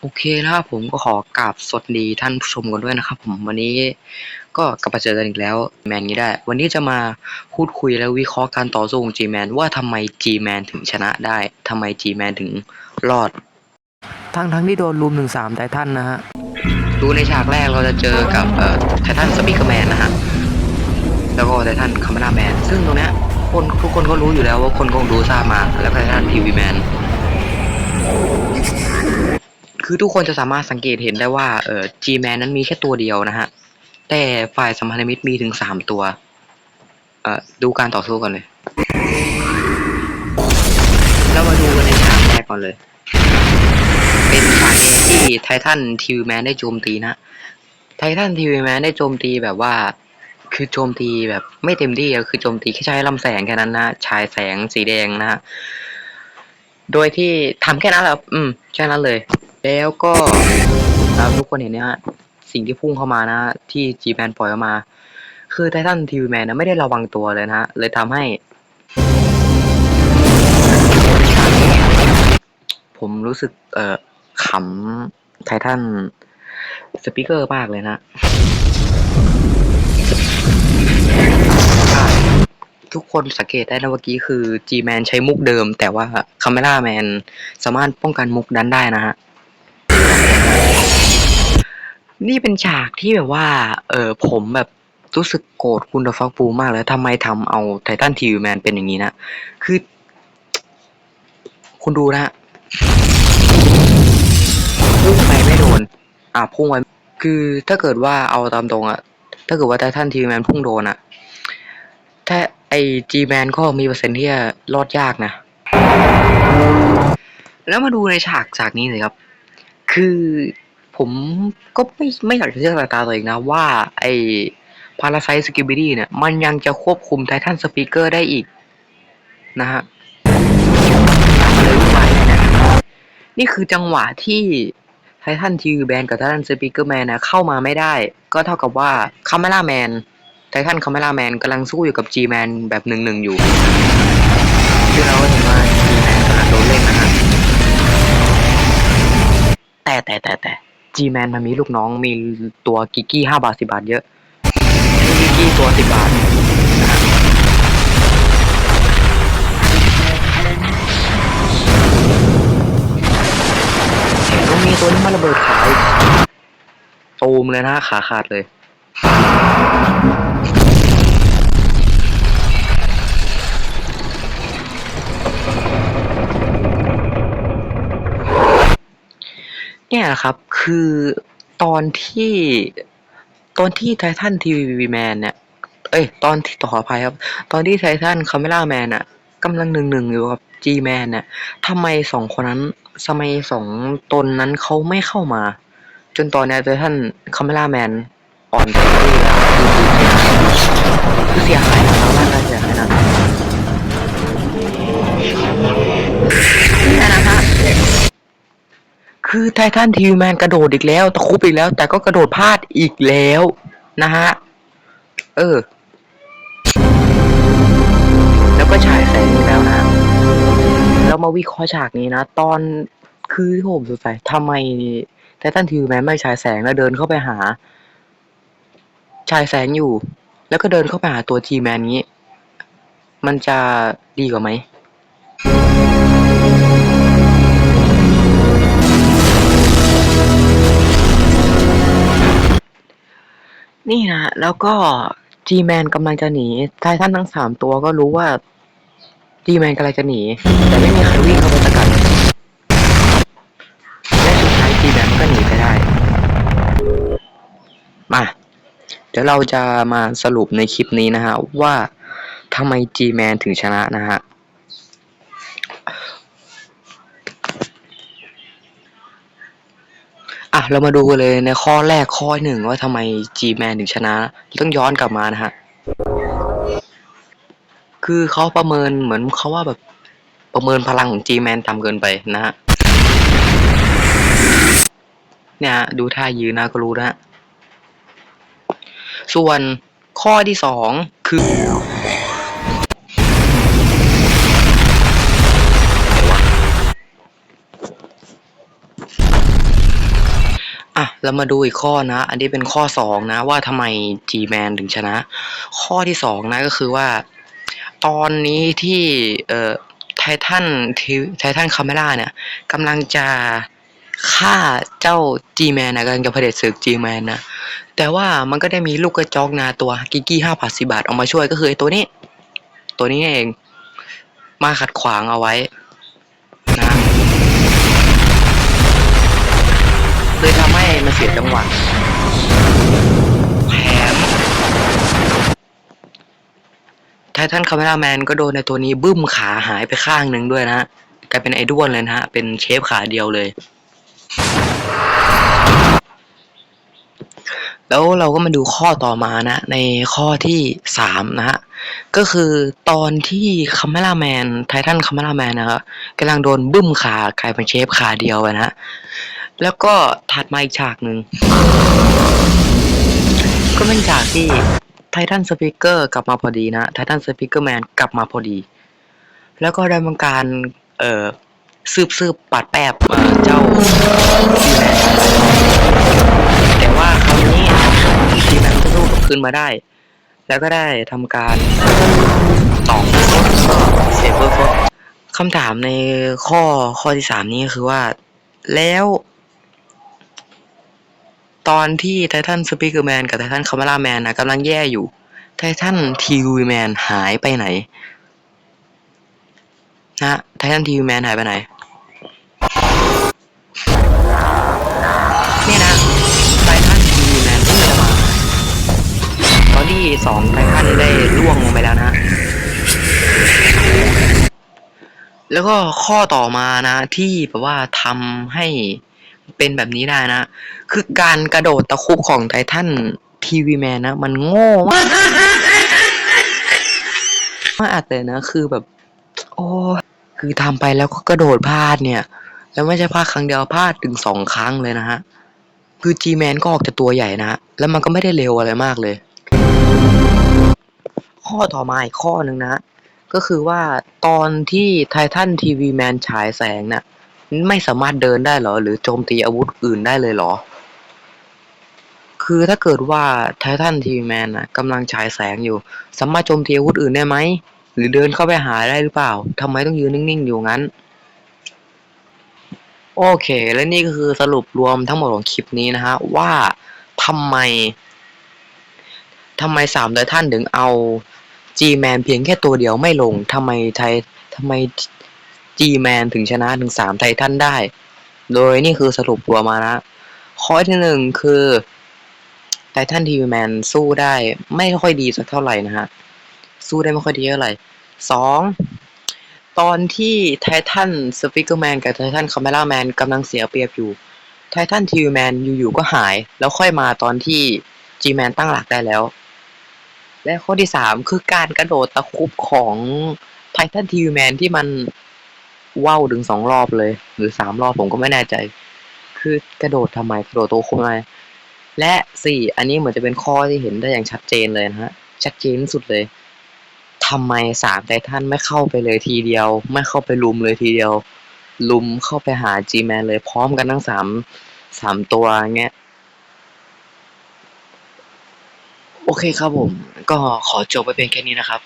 โอเคนะครับผมก็ขอกราบสวัสดีท่านผู้ชมกันด้วยนะครับผมวันนี้ก็กลับมาเจอกันอีกแล้วแมนนี้ได้ วันนี้จะมาพูดคุยและวิเคราะห์การต่อสู้ของ G-Man ว่าทำไม G-Man ถึงชนะได้ทำไม G-Man ถึงรอด ทั้งทั้งที่โดนลุมหนึ่งสามไททันนะฮะ ดูในฉากแรกเราจะเจอกับเอ่อไททันสปีกเกอร์แมนนะฮะ แล้วก็ไททันคาร์มนาแมน ซึ่งตรงเนี้ยคนทุกคนก็รู้อยู่แล้วว่าคนคงดูทราบมาแล้วก็ไททันทีวีแมน คือทุกคนจะสามารถสังเกตเห็นได้ว่าเออ G-Man นั้นมีแค่ตัวเดียวนะฮะ แต่ฝ่ายสัมพันธมิตรมีถึงสามตัว เอ่อ ดูการต่อสู้กันเลย แล้วมาดูกันในฉากแรกก่อนเลย เป็นฉากที่ไททันทีวีแมนได้โจมตีนะ ไททันทีวีแมนได้โจมตีแบบว่า คือโจมตีแบบไม่เต็มที่อะคือโจมตีแค่ใช้ลำแสงแค่นั้นนะ ฉายแสงสีแดงนะฮะ โดยที่ทำแค่นั้นแหละครับอืม แค่นั้นเลย แล้วก็ครับทุกคนเห็นเนี่ยฮะสิ่งที่พุ่งเข้ามานะ ที่จีแมนปล่อยออกมา คือไททันทีวีแมนนะไม่ได้ระวังตัวเลยนะฮะ เลยทำให้ ผมรู้สึกเอ่อขำไททันสปีกเกอร์มากเลยนะอะทุกคนสังเกตได้นะเมื่อกี้คือ G-Man ใช้มุกเดิม แต่ว่า Camera Man สามารถป้องกันมุกนั้นได้นะฮะ นี่เป็นฉากที่แบบว่า เออผมแบบรู้สึกโกรธคุณดฟักปูมากเลยทำไมทำเอาไททันทีวีแมนเป็นอย่างนี้นะ คือ คุณดูนะพุ่งไปไม่โดน อะพุ่งไปคือถ้าเกิดว่าเอาตามตรงอะถ้าเกิดว่าไททันทีวีแมนพุ่งโดนอะถ้าไอจีแมนก็มีเปอร์เซ็นต์ที่จะรอดยากนะ แล้วมาดูในฉากฉากนี้เลยครับ คือผมก็ไม่ไม่อยากจะเชื่อสายตาตัวเองนะว่า ไอ้พาราไซสกิบิดี้เนี่ย มันยังจะควบคุมไททันสปีกเกอร์ได้อีก นะฮะนี่คือจังหวะที่ไททันทีวีแบนกับไททันสปีกเกอร์แมนนะเข้ามาไม่ได้ ก็เท่ากับว่าคาเมล่าแมนไททันคาเมล่าแมนกำลังสู้อยู่กับจีแมนแบบหนึ่งหนึ่งอยู่ซึ่เราก็เห็นว่า แต่แต่แต่แต่ G-Man มันมีลูกน้องมีตัวกิกกี้ห้าบาทสิบาทเยอะกิกกี้ตัวสิบบาทต้องมีตัวนี้มาระเบิดขายตูมเลยนะขาขาดเลย เนี่ยครับ คือตอนที่ ตอนที่ไททันทีวีแมนเนี่ย เอ้ย ตอนที่ต่ออภัยครับ ตอนที่ไททันคาเมล่าแมนอะกำลังหนึ่งหนึ่งอยู่กับจีแมนเนี่ยทำไมสองคนนั้นทำไมสองตนนั้นเขาไม่เข้ามา จนตอนนี้ไททันคาเมล่าแมนอ่อนไปแล้ว คือไททันทีวีแมนกระโดดอีกแล้ว ตะคุบอีกแล้ว แต่ก็กระโดดพลาดอีกแล้วนะฮะ เออ แล้วก็ฉายแสงอีกแล้วนะแล้วมาวิเคราะห์ฉากนี้นะ ตอนคือที่ผมสงสัยทำไมไททันทีวีแมนไม่ฉายแสงแล้วเดินเข้าไปหา ฉายแสงอยู่ แล้วก็เดินเข้าไปหาตัวจีแมนนี้ มันจะดีกว่าไหม นี่นะแล้วก็ G-Man กำลังจะหนีไททันทั้งสามตัวก็รู้ว่า G-Man กำลังจะหนี แต่ไม่มีใครวิ่งเข้าไปสกัดและสุดท้าย G-Man ก็หนีไปได้ มา เดี๋ยวเราจะมาสรุปในคลิปนี้นะฮะ ว่าทำไม G-Man ถึงชนะนะฮะ อะ เรามาดูกันเลยในข้อแรกข้อหนึ่งว่าทำไม G-Man ถึงชนะ ต้องย้อนกลับมานะฮะ คือเขาประเมินเหมือนเขาว่าแบบประเมินพลังของ G-Man ต่ำเกินไปนะฮะ เนี่ยดูท่ายืนนะก็รู้นะฮะ ส่วนข้อที่สองคือ อะเรามาดูอีกข้อนะ อันนี้เป็นข้อสองนะว่าทำไม G-Man ถึงชนะ ข้อที่สองนะก็คือว่า ตอนนี้ที่เอ่อไททันทีไททันคาเมล่าเนี่ยกำลังจะฆ่าเจ้า G-Man นะกำลังจะเผด็จศึก G-Man นะ แต่ว่ามันก็ได้มีลูกกระจอกนาตัวกิกกี้ห้าบาทสิบาทออกมาช่วยก็คือไอตัวนี้ ตัวนี้เอง มาขัดขวางเอาไว้นะ เลยทำให้มันเสียจังหวะแถมไททันคาเมราแมนก็โดนในตัวนี้บึ้มขาหายไปข้างหนึ่งด้วยนะฮะกลายเป็นไอ้ด้วนเลยนะฮะ เป็นเชฟขาเดียวเลย แล้วเราก็มาดูข้อต่อมานะ ในข้อที่สามนะฮะ ก็คือตอนที่คาเมราแมนไททันคาเมราแมนนะครับกำลังโดนบึ้มขากลายเป็นเชฟขาเดียวไปนะ แล้วก็ถัดมาอีกฉากหนึ่ง ก็เป็นฉากที่ไททันสปีกเกอร์กลับมาพอดีนะไททันสปีกเกอร์แมนกลับมาพอดี แล้วก็ได้ทำการเอ่อซืบซืบปัดแปบเอ่อเจ้าซีแมนแต่ว่าคราวนี้ซีแมนก็สู้กลับคืนมาได้ แล้วก็ได้ทำการตอกเซเบอร์โคตคำถามในข้อข้อที่สามนี้คือว่า แล้ว ตอนที่ไททันสปีกเกอร์แมนกับไททันคาเมล่าแมนนะกำลังแย่อยู่ไททันทีวีแมนหายไปไหนนะไททันทีวีแมนหายไปไหน นี่นะไททันทีวีแมนเพิ่งจะมา ตอนที่สองไททันได้ล่วงลงไปแล้วนะ แล้วก็ข้อต่อมานะที่แบบว่าทำให้ เป็นแบบนี้ได้นะ คือการกระโดดตะคุบของไททันทีวีแมนนะ มันโง่มากมากเลยนะ คือแบบ โอ้คือทำไปแล้วก็กระโดดพลาดเนี่ย แล้วไม่ใช่พลาดครั้งเดียวพลาดถึงสองครั้งเลยนะฮะ คือ G-Man ก็ออกจะตัวใหญ่นะฮะ แล้วมันก็ไม่ได้เร็วอะไรมากเลย ข้อต่อมาอีกข้อหนึ่งนะ ก็คือว่าตอนที่ไททันทีวีแมนฉายแสงน่ะ ไม่สามารถเดินได้เหรอ หรือโจมตีอาวุธอื่นได้เลยเหรอ คือถ้าเกิดว่าไททันทีแมนนะกำลังฉายแสงอยู่ สามารถโจมตีอาวุธอื่นได้ไหม หรือเดินเข้าไปหาได้หรือเปล่าทำไมต้องยืนนิ่งๆอยู่งั้น โอเค และนี่ก็คือสรุปรวมทั้งหมดของคลิปนี้นะฮะ ว่าทำไมทำไมสามไททันถึงเอา G-Man เพียงแค่ตัวเดียวไม่ลงทำไมไททำไม G-Man ถึงชนะถึงสามไททันได้ โดยนี่คือสรุปรวมมานะ ข้อที่หนึ่งคือไททันทีวีแมนสู้ได้ไม่ค่อยดีสักเท่าไหร่นะฮะ สู้ได้ไม่ค่อยดีเท่าไหร่สองตอนที่ไททันสปิเกอร์แมนกับไททันคาเมล่าแมนกำลังเสียเปรียบอยู่ไททันทีวีแมนอยู่ๆก็หาย แล้วค่อยมาตอนที่ G-Man ตั้งหลักได้แล้ว และข้อที่สามคือการกระโดดตะคุบของไททันทีวีแมนที่มัน ว่าวถึงสองรอบเลย หรือสามรอบผมก็ไม่แน่ใจ คือกระโดดทำไมกระโดดตัวคุมอะไรและสี่อันนี้เหมือนจะเป็นข้อที่เห็นได้อย่างชัดเจนเลยนะฮะชัดเจนที่สุดเลยทำไมสามไททันไม่เข้าไปเลยทีเดียว ไม่เข้าไปลุมเลยทีเดียว ลุมเข้าไปหา G-Man เลยพร้อมกันทั้งสามสามตัวเงี้ยโอเคครับผม ก็ขอจบไปเพียงแค่นี้นะครับ